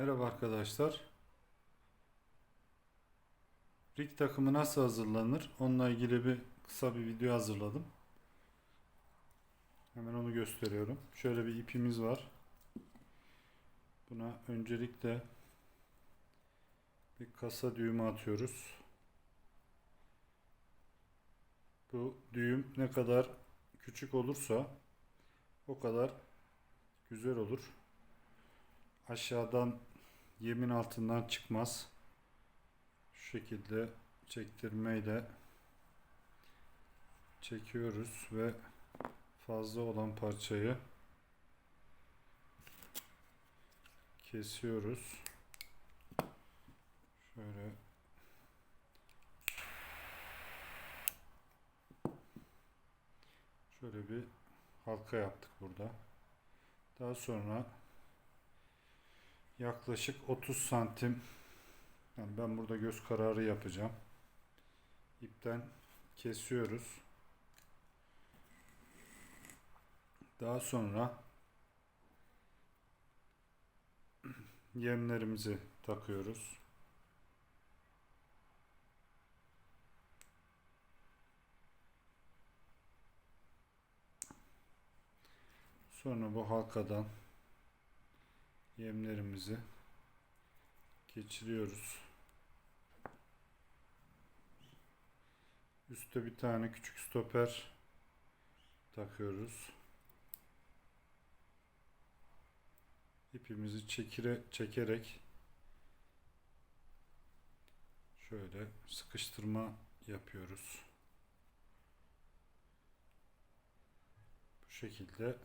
Merhaba arkadaşlar. Rig takımı nasıl hazırlanır? Onunla ilgili bir kısa bir video hazırladım. Hemen onu gösteriyorum. Şöyle bir ipimiz var. Buna öncelikle bir kasa düğümü atıyoruz. Bu düğüm ne kadar küçük olursa o kadar güzel olur aşağıdan yemin altından çıkmaz. Şu şekilde çektirmeyle çekiyoruz ve fazla olan parçayı kesiyoruz. Şöyle şöyle bir halka yaptık burada. Daha sonra yaklaşık 30 santim yani ben burada göz kararı yapacağım. İpten kesiyoruz. Daha sonra yemlerimizi takıyoruz. Sonra bu halkadan yemlerimizi geçiriyoruz. Üste bir tane küçük stoper takıyoruz. İpimizi çekire, çekerek şöyle sıkıştırma yapıyoruz. Bu şekilde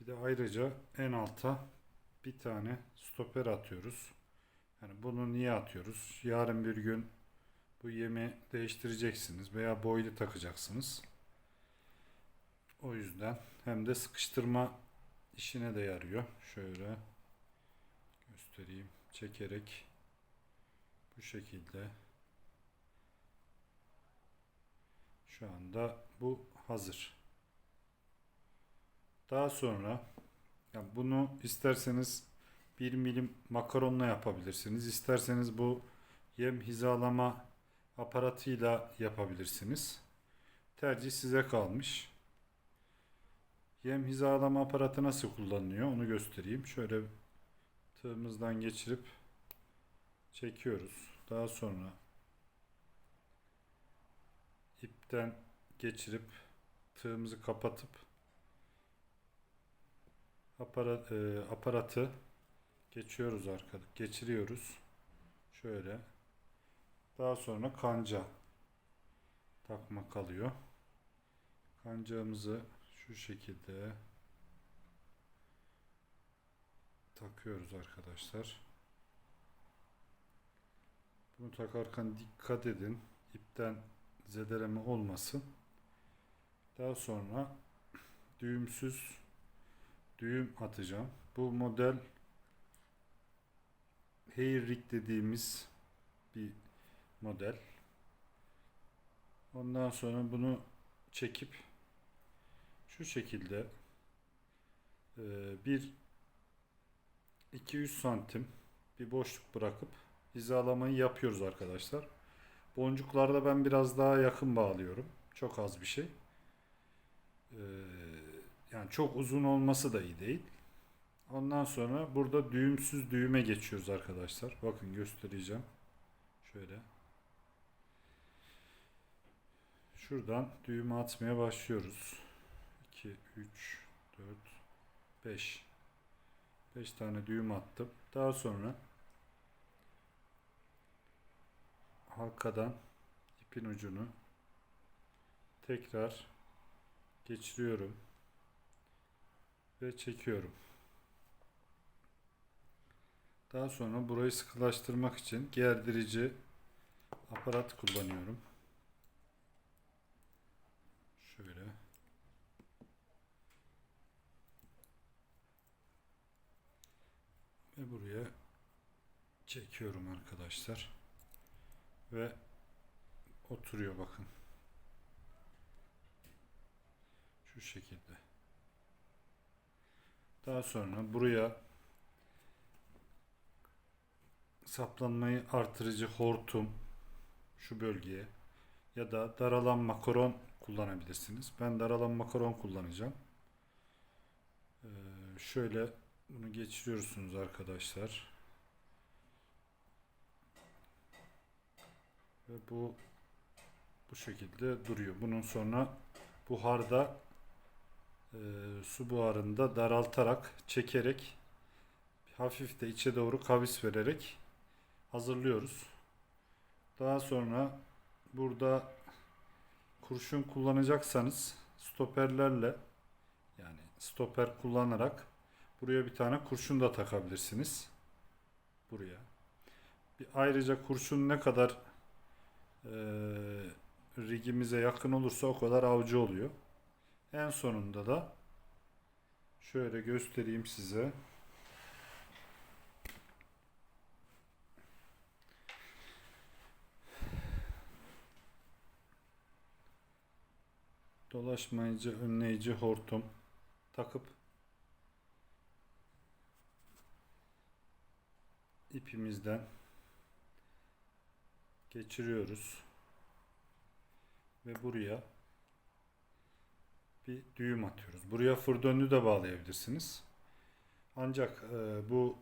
bir de ayrıca en alta bir tane stoper atıyoruz. Yani bunu niye atıyoruz? Yarın bir gün bu yemi değiştireceksiniz veya boylu takacaksınız. O yüzden hem de sıkıştırma işine de yarıyor. Şöyle göstereyim. Çekerek bu şekilde şu anda bu hazır. Daha sonra yani bunu isterseniz 1 milim makaronla yapabilirsiniz. İsterseniz bu yem hizalama aparatıyla yapabilirsiniz. Tercih size kalmış. Yem hizalama aparatı nasıl kullanılıyor onu göstereyim. Şöyle tığımızdan geçirip çekiyoruz. Daha sonra ipten geçirip tığımızı kapatıp aparat, e, aparatı geçiyoruz arkada geçiriyoruz. Şöyle. Daha sonra kanca takma kalıyor. Kancamızı şu şekilde takıyoruz arkadaşlar. Bunu takarken dikkat edin ipten zedeleme olmasın. Daha sonra düğümsüz düğüm atacağım. Bu model hair rig dediğimiz bir model. Ondan sonra bunu çekip şu şekilde e, bir 2-3 santim bir boşluk bırakıp hizalamayı yapıyoruz arkadaşlar. Boncuklarda ben biraz daha yakın bağlıyorum. Çok az bir şey. Ee, yani çok uzun olması da iyi değil. Ondan sonra burada düğümsüz düğüme geçiyoruz arkadaşlar. Bakın göstereceğim. Şöyle. Şuradan düğümü atmaya başlıyoruz. 2, 3, 4, 5. 5 tane düğüm attım. Daha sonra halkadan ipin ucunu tekrar geçiriyorum ve çekiyorum. Daha sonra burayı sıkılaştırmak için gerdirici aparat kullanıyorum. Şöyle. Ve buraya çekiyorum arkadaşlar. Ve oturuyor bakın. Şu şekilde. Daha sonra buraya saplanmayı artırıcı hortum şu bölgeye ya da daralan makaron kullanabilirsiniz. Ben daralan makaron kullanacağım. Ee, şöyle bunu geçiriyorsunuz arkadaşlar. Ve bu bu şekilde duruyor. Bunun sonra buharda e, su buharında daraltarak çekerek hafif de içe doğru kavis vererek hazırlıyoruz. Daha sonra burada kurşun kullanacaksanız stoperlerle yani stoper kullanarak buraya bir tane kurşun da takabilirsiniz. Buraya. Bir ayrıca kurşun ne kadar eee, rigimize yakın olursa o kadar avcı oluyor. En sonunda da şöyle göstereyim size. Dolaşmayıcı, önleyici hortum takıp ipimizden geçiriyoruz ve buraya bir düğüm atıyoruz. Buraya fır döndü de bağlayabilirsiniz. Ancak e, bu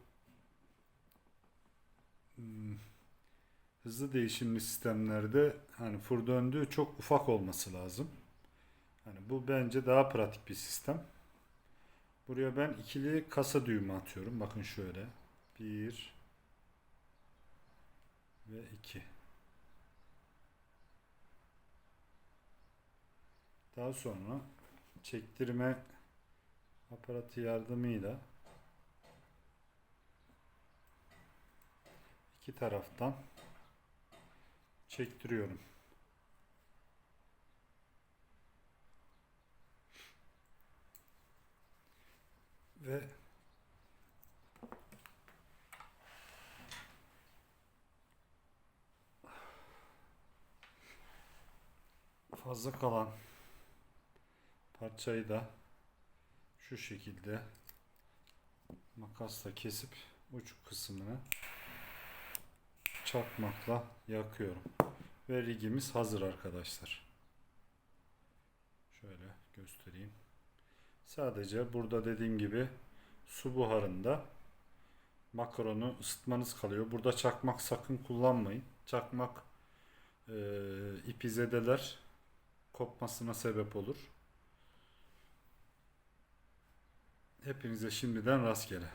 hmm, hızlı değişimli sistemlerde hani fır döndüğü çok ufak olması lazım. Hani bu bence daha pratik bir sistem. Buraya ben ikili kasa düğümü atıyorum. Bakın şöyle. Bir ve iki. Daha sonra çektirme aparatı yardımıyla iki taraftan çektiriyorum. Ve fazla kalan parçayı da şu şekilde makasla kesip uç kısmını çakmakla yakıyorum. Ve rigimiz hazır arkadaşlar. Şöyle göstereyim. Sadece burada dediğim gibi su buharında makaronu ısıtmanız kalıyor. Burada çakmak sakın kullanmayın. Çakmak e, ipi zedeler kopmasına sebep olur. Hepinize şimdiden rastgele.